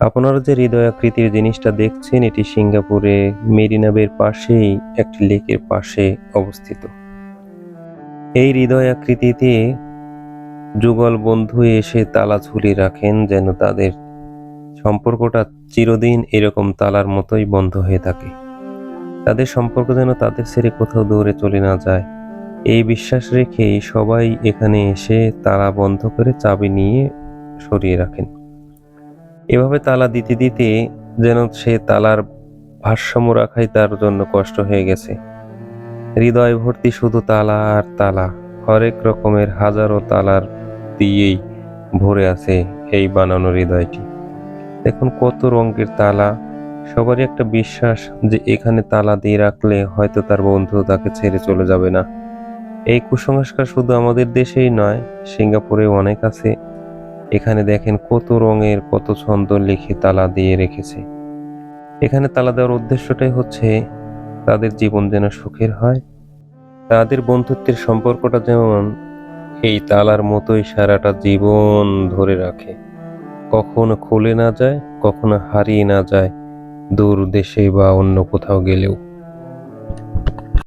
আপনারা যে হৃদয়াকৃতির জিনিসটা দেখছেন, এটি সিঙ্গাপুরে মেরিনাবের পাশেই, একটি লেকের পাশে অবস্থিত। এই হৃদয়াকৃতিতে যুগল বন্ধু এসে তালা ঝুলিয়ে রাখেন যেন তাদের সম্পর্কটা চিরদিন এরকম তালার মতোই বন্ধ হয়ে থাকে। তাদের সম্পর্ক যেন তাদের ছেড়ে কোথাও দৌড়ে চলে না যায়। এই বিশ্বাস রেখেই সবাই এখানে এসে তালা বন্ধ করে চাবি নিয়ে সরিয়ে রাখেন। এভাবে তালা দিতে দিতে যেন সে তালার ভারসাম্য রাখাই তার জন্য কষ্ট হয়ে গেছে। হৃদয় ভর্তি শুধু তালা আর তালা, হরেক রকমের হাজারো তালার দিয়েই ভরে আছে এই বানানো হৃদয়টি। দেখুন কত রঙের তালা, সবারই একটা বিশ্বাস যে এখানে তালা দিয়ে রাখলে হয়তো তার বন্ধু তাকে ছেড়ে চলে যাবে না। এই কুসংস্কার শুধু আমাদের দেশেই নয় সিঙ্গাপুরেও অনেক আছে। এখানে দেখেন কত রঙের, কত ছন্দ লিখে তালা দিয়ে রেখেছে। এখানে তালা দেওয়ার উদ্দেশ্যটাই হচ্ছে তাদের জীবন যেন সুখের হয়। তাদের বন্ধুত্বের সম্পর্কটা যেমন এই তালার মতোই সারাটা জীবন ধরে রাখে। কখনো খুলে না যায়, কখনো হারিয়ে না যায়, দূর দেশে বা অন্য কোথাও গেলেও।